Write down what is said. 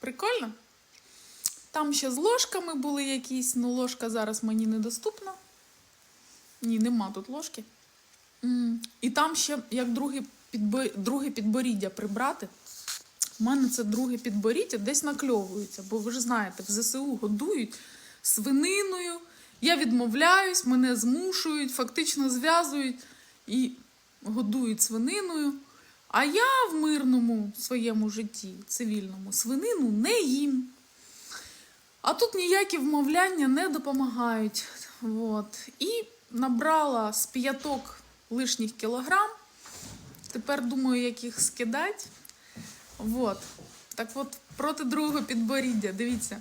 Прикольно? Там ще з ложками були якісь, ну ложка зараз мені недоступна. Ні, нема тут ложки. І там ще як друге, друге підборіддя прибрати. У мене це друге підборіддя десь накльовується, бо ви ж знаєте, в ЗСУ годують свининою. Я відмовляюсь, мене змушують, фактично зв'язують і годують свининою. А я в мирному своєму житті, цивільному, свинину не їм. А тут ніякі вмовляння не допомагають. От. І набрала з п'яток лишніх кілограм. Тепер думаю, як їх скидати. От. Так от, проти другого підборіддя, дивіться.